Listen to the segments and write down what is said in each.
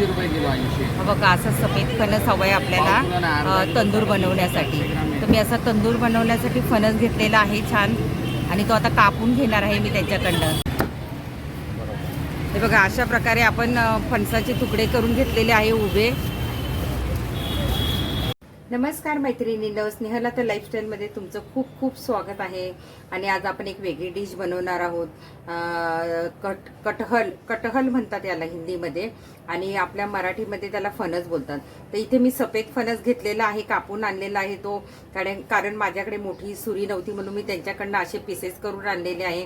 ऐंशी रुपये किलो ऐंशी बघा असा सफेद फणस हवाय आपल्याला अ, तंदूर बनवण्यासाठी. तर मी असा तंदूर बनवण्यासाठी फणस घेतलेला आहे छान आणि तो आता कापून घेणार आहे मी त्याच्याकडनं. हे बघा अशा प्रकारे आपण फणसाचे तुकडे करून घेतलेले आहे उभे. नमस्कार मैत्रिणींनो स्नेहला तर लाईफस्टाईलमध्ये तुमचं खूप खूप स्वागत आहे. आणि आज आपण एक वेगळी डिश बनवणार आहोत. कट कटहल कटहल म्हणतात याला हिंदीमध्ये. आणि आपल्या मराठीमध्ये त्याला फणस बोलतात. तर इथे मी सफेद फणस घेतलेला आहे कापून आणलेला आहे तो. कारण कारण माझ्याकडे मोठी सुरी नव्हती म्हणून मी त्यांच्याकडनं असे पीसेस करून आणलेले आहे.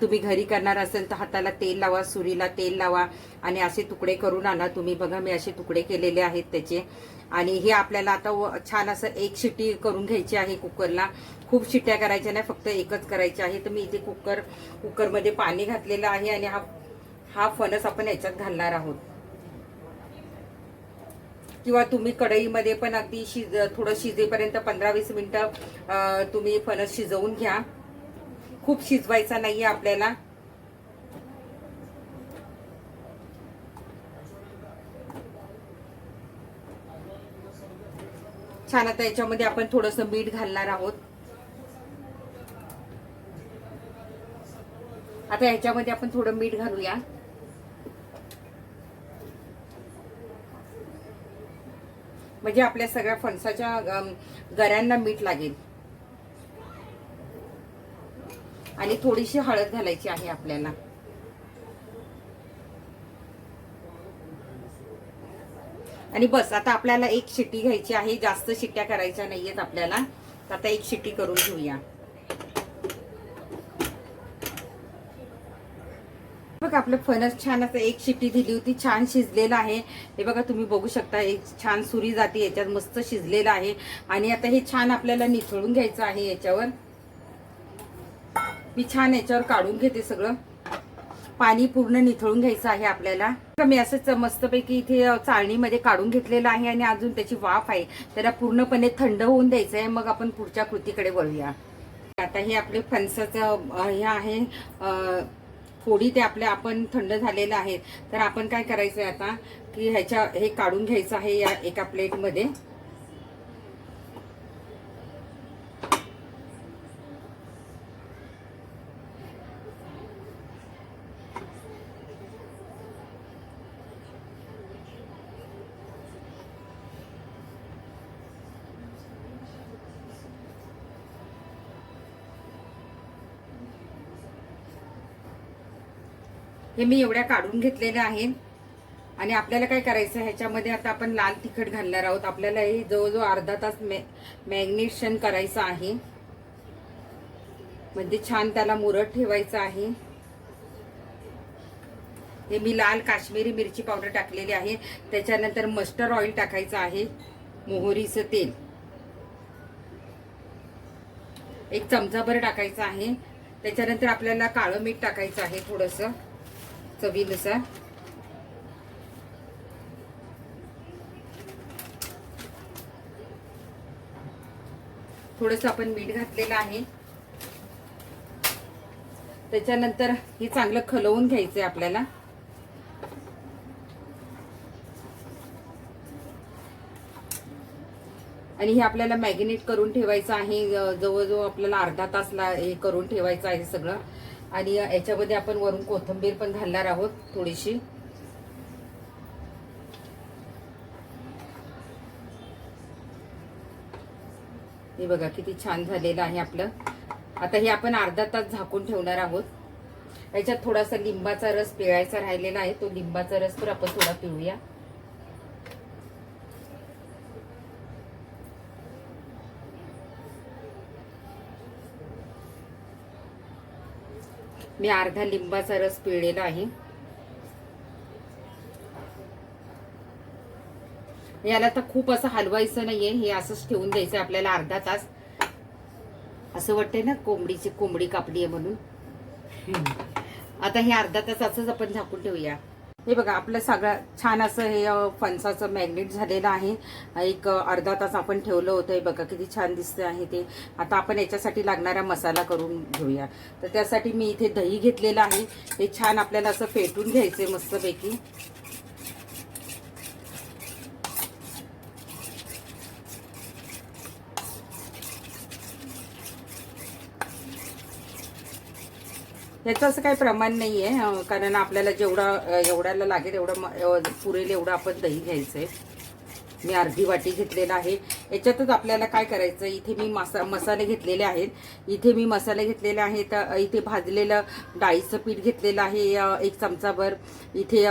तुम्ही घरी करणार असेल तर हाताला तेल लावा सुरीला तेल लावा. आणि असे तुकडे करून आणा. तुम्ही बघा मी असे तुकडे केलेले आहेत त्याचे. आणि हे आपल्याला आता व- छान असं एक शिट्टी करून घ्यायची आहे कुकरला. खूप शिट्ट्या करायच्या नाही फक्त एकच करायची आहे. तर मी इथे कुकर कुकरमध्ये पाणी घातलेलं आहे आणि हा हा फणस आपण याच्यात घालणार आहोत. किंवा तुम्ही कढईमध्ये पण अगदी शिज थोडं शिजेपर्यंत पंधरा वीस मिनटं तुम्ही फणस शिजवून घ्या. खूप शिजवायचा नाही आपल्याला. छान आता याच्यामध्ये आपण थोडस मीठ घालणार आहोत. आता ह्याच्यामध्ये आपण थोडं मीठ घालूया. म्हणजे आपल्या सगळ्या फणसाच्या गऱ्यांना मीठ लागेल. आणि थोडीशी हळद घालायची आहे आपल्याला. आणि बस आता आपल्याला एक शिट्टी घ्यायची आहे. जास्त शिट्ट्या करायच्या नाहीयेत आपल्याला. तर आता एक शिट्टी करून घेऊया. बघा आपलं फणस छान असं एक शिट्टी दिली होती. छान शिजलेलं आहे. हे बघा तुम्ही बघू शकता एक छान सुरी जाते याच्यात मस्त शिजलेलं आहे. आणि आता हे छान आपल्याला निथळून घ्यायचं आहे याच्यावर. मी छान याच्यावर काढून घेते सगळं. पाणी पूर्ण निथळून घ्यायचं आहे आपल्याला. तर मी असंच मस्तपैकी इथे चाळणीमध्ये काढून घेतलेलं आहे आणि अजून त्याची वाफ आहे. त्याला पूर्णपणे थंड होऊन द्यायचं आहे मग आपण पुढच्या कृतीकडे वळूया. आता हे आपले फणसाचं हे आहे फोडी ते आपल्या आपण थंड झालेलं आहे. तर आपण काय करायचं आहे आता? की ह्याच्या हे काढून घ्यायचं आहे या एका प्लेटमध्ये. हे मी एवढ्या काढून घेतलेल्या आहेत. आणि आपल्याला काय करायचं ह्याच्यामध्ये आता आपण लाल तिखट घालणार आहोत. आपल्याला हे जवळजवळ अर्धा तास मॅग्नेशन करायचं आहे. म्हणजे छान त्याला मुरट ठेवायचं आहे. हे मी लाल काश्मीरी मिरची पावडर टाकलेली आहे. त्याच्यानंतर मस्टर्ड ऑइल टाकायचं आहे. मोहरीचं तेल. एक चमचाभर टाकायचं आहे. त्याच्यानंतर आपल्याला काळं मीठ टाकायचं आहे थोडंसं. चवीनुसार थोडस आपण मीठ घातलेलं आहे. त्याच्यानंतर हे चांगलं खलवून घ्यायचंय आपल्याला. आणि हे आपल्याला मॅगिनेट करून ठेवायचं आहे. जवळजवळ आपल्याला अर्धा तासला हे करून ठेवायचं आहे सगळं. आणि याच्यामध्ये आपण वरून कोथिंबीर पण घालणार आहोत थोडीशी. हे बघा किती छान झालेलं आहे आपलं. आता हे आपण अर्धा तास झाकून ठेवणार आहोत. याच्यात थोडासा लिंबाचा रस पिळायचा राहिलेला आहे. तो लिंबाचा रस पण आपण थोडा पिळूया. मी अर्धा लिंबाचा रस पिळलेला आहे. याला तर खूप असं हलवायचं नाहीये हे असंच ठेवून द्यायचं आपल्याला अर्धा तास. असं वाटतंय ना कोंबडीची कोंबडी कापली आहे म्हणून. आता हे अर्धा तास असंच आपण झाकून ठेवूया. हे बघा आपलं सगळं छान असं हे फणसाचं मॅग्नेट झालेलं आहे. एक अर्धा तास आपण ठेवलं होतं. हे बघा किती छान दिसतं आहे ते. आता आपण याच्यासाठी लागणारा मसाला करून घेऊया. तर त्यासाठी मी इथे दही घेतलेलं आहे. हे छान आपल्याला असं फेटून घ्यायचं मस्तपैकी. याचं असं काही प्रमाण नाही आहे कारण आपल्याला जेवढा एवढ्याला लागेल एवढं पुरेल एवढं आपण दही घ्यायचं आहे मी अर्धी वाटी घेतलेला आहे. याच्यातच आपल्याला काय करायचं इथे मी मसा मसाले घेतलेले आहेत. इथे मी मसाले घेतलेले आहेत इथे भाजलेलं डाळीचं पीठ घेतलेलं आहे एक चमचाभर. इथे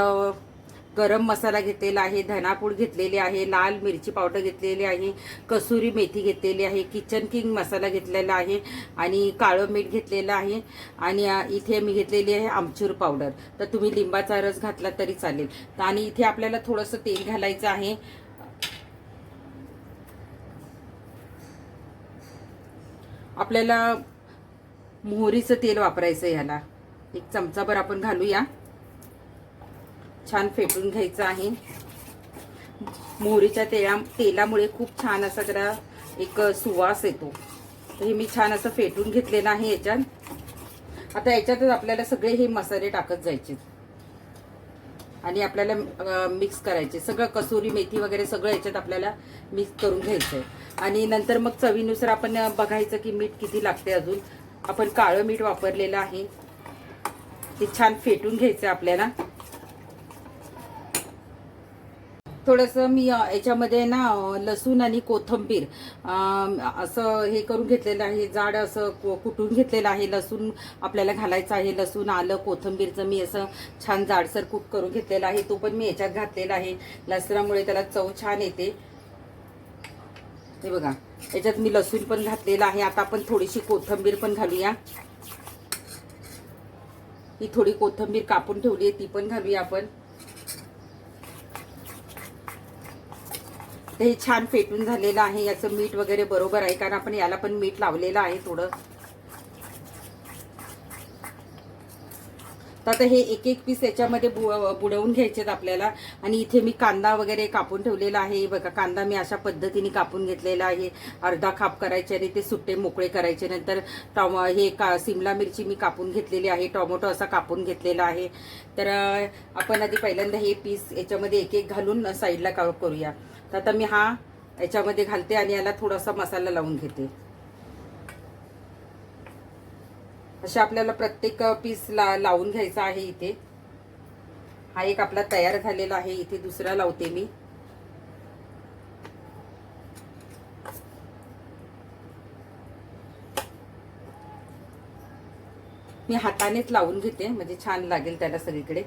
गरम मसाला घेतलेला आहे धनापूड घेतलेली आहे लाल मिरची पावडर घेतलेली आहे कसुरी मेथी घेतलेली आहे किचन किंग मसाला घेतलेला आहे आणि काळं मीठ घेतलेलं आहे. आणि इथे मी घेतलेली आहे आमचूर पावडर. तर तुम्ही लिंबाचा रस घातला तरी चालेल. तर आणि इथे आपल्याला थोडंसं तेल घालायचं आहे. आपल्याला मोहरीचं तेल वापरायचं ह्याला. एक चमचाभर आपण घालूया. छान फेटून घ्यायचं आहे. मोहरीच्या तेला तेलामुळे खूप छान असा जरा एक सुवास येतो. तर हे मी छान असं फेटून घेतलेलं आहे याच्यात. आता याच्यातच आपल्याला सगळे हे मसाले टाकत जायचे. आणि आपल्याला मिक्स करायचे. सगळं कसुरी मेथी वगैरे सगळं याच्यात आपल्याला मिक्स करून घ्यायचं आहे आणि नंतर मग चवीनुसार आपण बघायचं की मीठ किती लागते अजून. आपण काळं मीठ वापरलेलं आहे. ते छान फेटून घ्यायचं आपल्याला. थोडंसं मी याच्यामध्ये ना लसूण आणि कोथंबीर असं हे करून घेतलेलं आहे. जाड असं कुटून घेतलेलं आहे. लसूण आपल्याला घालायचं आहे. लसूण आलं कोथंबीरचं मी असं छान जाडसर कूट करून घेतलेलं आहे. तो पण मी याच्यात घातलेला आहे. लसणामुळे त्याला चव छान येते. हे बघा याच्यात मी लसूण पण घातलेला आहे. आता आपण थोडीशी कोथंबीर पण घालूया. ही थोडी कोथंबीर कापून ठेवली आहे. ती पण घालूया आपण. हे छान फेटून झालेलं आहे. याचं मीठ वगैरे बरोबर आहे. कारण आपण याला पण मीठ लावलेलं आहे थोडं. तर आता हे एक एक पीस याच्यामध्ये बु- बुडवून घ्यायचेत आपल्याला. आणि इथे मी कांदा वगैरे कापून ठेवलेला आहे. बघा कांदा मी अशा पद्धतीने कापून घेतलेला आहे. अर्धा खाप करायचे आणि ते सुट्टे मोकळे करायचे. नंतर टॉम हे का सिमला मिरची मी कापून घेतलेली आहे. टोमॅटो असा कापून घेतलेला आहे. तर आपण आधी पहिल्यांदा हे पीस याच्यामध्ये एक एक घालून साईडला का करूया. तर आता मी हा याच्यामध्ये घालते आणि याला थोडासा मसाला लावून घेते. अशा आपल्याला प्रत्येक पीस ला लावून घ्यायचा आहे इथे. हा एक आपला तयार झालेला आहे इथे दुसरा लावते मी. मी हातानेच लावून घेते म्हणजे छान लागेल त्याला सगळीकडे.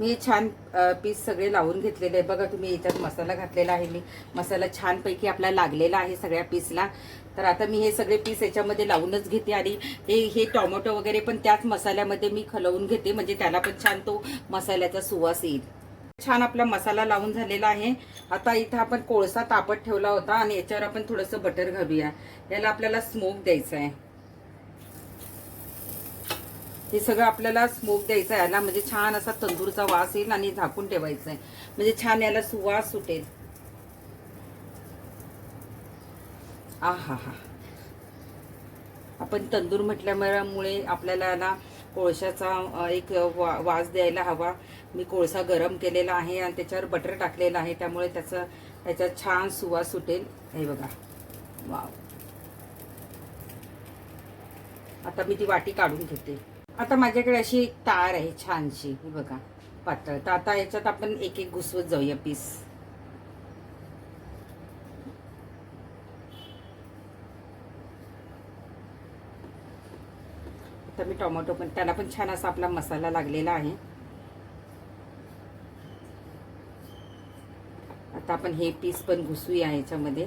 मी छान पीस सगळे लावून घेतलेले आहे बघा तुम्ही याच्यात मसाला घातलेला आहे मी. मसाला छानपैकी आपला लागलेला आहे सगळ्या पीसला तर आता मी हे सगळे पीस याच्यामध्ये लावूनच घेते आणि हे हे टोमॅटो वगैरे पण त्याच मसाल्यामध्ये मी खलवून घेते. म्हणजे त्याला पण छान तो मसाल्याचा सुवास येईल. छान आपला मसाला लावून झालेला आहे. आता इथं आपण कोळसा तापत ठेवला होता आणि याच्यावर आपण थोडंसं बटर घालूया. याला आपल्याला स्मोक द्यायचा आहे हे सगळं आपल्याला स्मोक द्यायचं आहे. याला म्हणजे छान असा तंदूरचा वास येईल आणि झाकून ठेवायचा आहे म्हणजे छान याला सुवास सुटेल. आ हा हा आपण तंदूर म्हटल्यामुळे आपल्याला याला कोळशाचा एक वा वास द्यायला हवा. मी कोळसा गरम केलेला आहे आणि त्याच्यावर बटर टाकलेलं आहे. त्यामुळे त्याचं त्याचा छान सुवास सुटेल. हे बघा. वाव. आता मी ती वाटी काढून घेते. आता माझ्याकडे अशी एक तार आहे छानशी ही बघा पातळ. तर आता याच्यात आपण एक एक घुसवत जाऊया पीस आता मी टोमॅटो पण त्याला पण छान असा आपला मसाला लागलेला आहे. आता आपण हे पीस पण घुसूया याच्यामध्ये.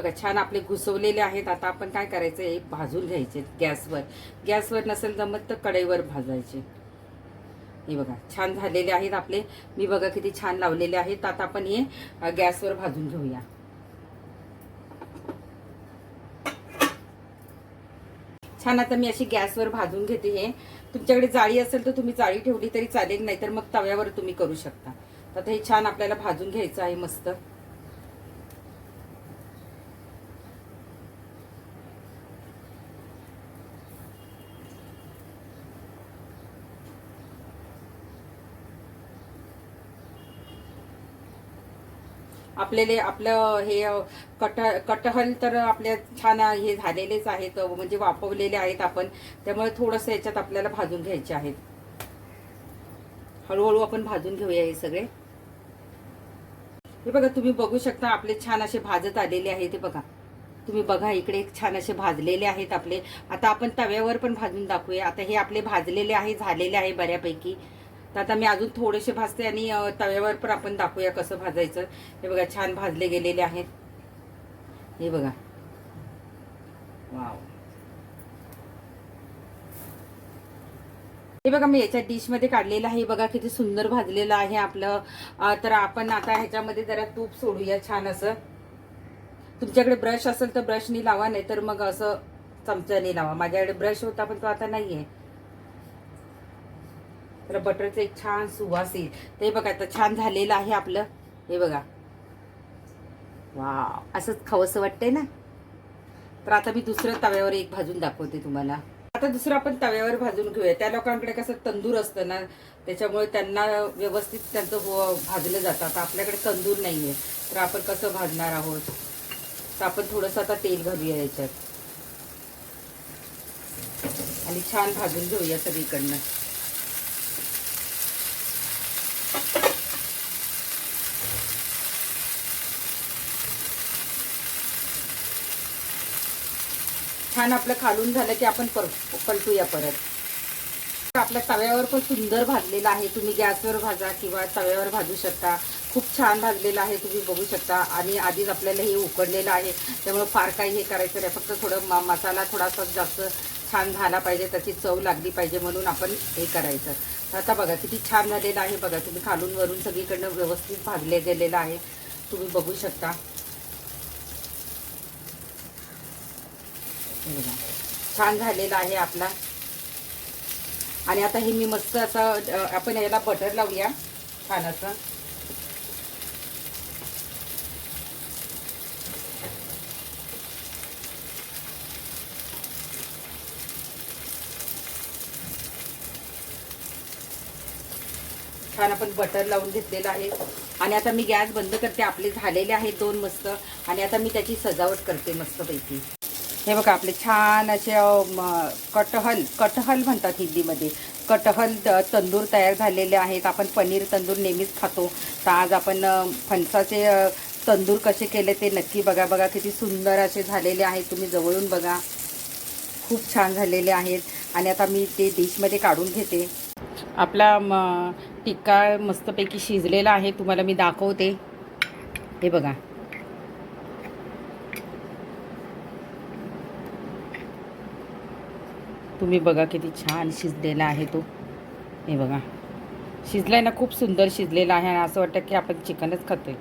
बघा छान आपले घुसवलेले आहेत. आता आपण काय करायचं? हे भाजून घ्यायचे गॅसवर. गॅसवर नसेल जमत तर कढईवर भाजायचे. हे बघा छान झालेले आहेत आपले. मी बघा किती छान लावलेले आहेत. आता आपण हे गॅसवर भाजून घेऊया. छान आता मी अशी गॅसवर भाजून घेते हे. तुमच्याकडे जाळी असेल तर तुम्ही जाळी ठेवली तरी चालेल नाही तर मग तव्यावर तुम्ही करू शकता. तर आता हे छान आपल्याला भाजून घ्यायचं आहे मस्त. आपल्याले आपलं हे कट कटहल तर आपल्या छान हे झालेलेच आहेत म्हणजे वापरलेले आहेत आपण. त्यामुळे थोडंसं याच्यात आपल्याला भाजून घ्यायचे आहेत. हळूहळू आपण भाजून घेऊया हे सगळे. हे बघा तुम्ही बघू शकता आपले छान असे भाजत आलेले आहेत ते बघा. तुम्ही बघा इकडे छान असे भाजलेले आहेत आपले. आता आपण तव्यावर पण भाजून दाखवूया. आता हे आपले भाजलेले आहे झालेले आहे बऱ्यापैकी. तर आता मी अजून थोडेसे भाजते आणि तव्यावर पण आपण दाखवूया कसं भाजायचं. हे बघा छान भाजले गेलेले आहेत. हे बघा. वाव. हे बघा मी याच्या डिशमध्ये काढलेलं आहे. बघा किती सुंदर भाजलेलं आहे आपलं. तर आपण आता ह्याच्यामध्ये जरा तूप सोडूया छान असं. तुमच्याकडे ब्रश असेल तर ब्रशनी लावा नाही तर मग असं चमच्याने लावा. माझ्याकडे ब्रश होता पण तो आता नाही आहे तर बटरचा एक छान सुवास येईल. ते बघा आता छान झालेलं आहे आपलं. हे बघा. वा असंच खावंसं वाटतंय ना? तर आता मी दुसरं तव्यावर एक भाजून दाखवते तुम्हाला. आता दुसरं आपण तव्यावर भाजून घेऊया. त्या लोकांकडे कसं तंदूर असतं ना त्याच्यामुळे त्यांना व्यवस्थित त्यांचं भाजलं जातं. आता आपल्याकडे तंदूर नाही आहे तर आपण कसं भाजणार आहोत? तर आपण थोडंसं आता तेल घालूया याच्यात. आणि छान भाजून घेऊया सगळीकडनं. छान आपलं खालून झालं की आपण पर पलटूया परत. आपल्या तव्यावर पण सुंदर भाजलेलं आहे. तुम्ही गॅसवर भाजा किंवा तव्यावर भाजू शकता. खूप छान भाजलेलं आहे. तुम्ही बघू शकता. आणि आधीच आपल्याला हे उकडलेलं आहे. त्यामुळे फार काही हे करायचं नाही. फक्त थोडं म मसाला थोडासा जास्त छान झाला पाहिजे. त्याची चव लागली पाहिजे म्हणून आपण हे करायचं. आता बघा किती छान झालेलं आहे. बघा तुम्ही खालून वरून सगळीकडनं व्यवस्थित भाजले गेलेलं आहे. तुम्ही बघू शकता. हे बघा. छान झालेला आहे आपला. आणि आता हे मी मस्त असं आपण याला बटर लावूया. छान असं. छान आपण बटर लावून घेतलेलं आहे. आणि आता मी गॅस बंद करते. आपले झालेले आहेत दोन मस्त. आणि आता मी त्याची सजावट करते मस्तपैकी. हे बघा आपले छान असे कटहल कटहल म्हणतात हिंदीमध्ये. कटहल त- तंदूर तयार झालेले आहेत. आपण पनीर तंदूर नेहमीच खातो. तर आज आपण फणसाचे तंदूर कसे केले ते नक्की बघा बघा किती सुंदर असे झालेले आहेत. तुम्ही जवळून बघा. खूप छान झालेले आहेत. आणि आता मी ते डिशमध्ये काढून घेते. आपला म टिक्का मस्तपैकी शिजलेला आहे. तुम्हाला मी दाखवते. हे बघा. तुम्ही बघा किती छान शिजलेला आहे तो. हे बघा. शिजलाय ना खूप सुंदर शिजलेला आहे आणि असं वाटतं की आपण चिकनच खातोय.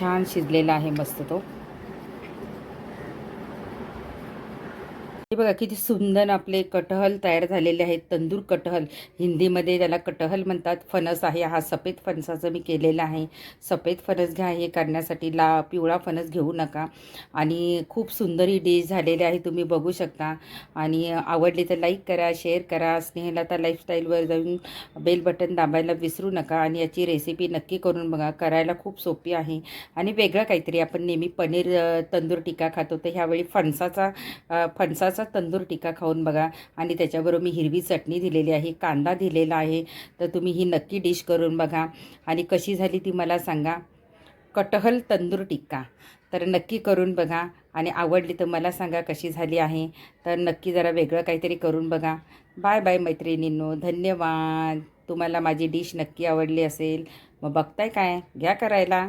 छान शिजलेला आहे मस्त तो. हे बघा किती सुंदर आपले कटहल तयार झालेले आहेत. तंदूर कटहल. हिंदीमध्ये त्याला कटहल म्हणतात. फणस आहे. हा सफेद फणसाचं मी केलेला आहे. सफेद फणस घ्या. हे करण्यासाठी ला पिवळा फणस घेऊ नका. आणि खूप सुंदर ही डिश झालेली आहे. तुम्ही बघू शकता. आणि आवडली तर लाईक करा शेअर करा. स्नेहलता लाईफस्टाईलवर जाऊन बेल बटन दाबायला विसरू नका. आणि याची रेसिपी नक्की करून बघा. करायला खूप सोपी आहे. आणि वेगळं काहीतरी. आपण नेहमी पनीर तंदूर टिक्का खातो. तर ह्यावेळी फणसाचा फणसाचा फणसाचा तंदूर टिक्का खाऊन बघा. आणि त्याच्याबरोबर मी हिरवी चटणी दिलेली आहे कांदा दिलेला आहे. तर तुम्ही ही नक्की डिश करून बघा. आणि कशी झाली ती मला सांगा. कटहल तंदूर टिक्का. तर नक्की करून बघा. आणि आवडली तर मला सांगा कशी झाली आहे. तर नक्की जरा वेगळं काहीतरी करून बघा. बाय बाय मैत्रिणींनो. धन्यवाद. तुम्हाला माझी डिश नक्की आवडली असेल. मग बघताय काय? घ्या करायला.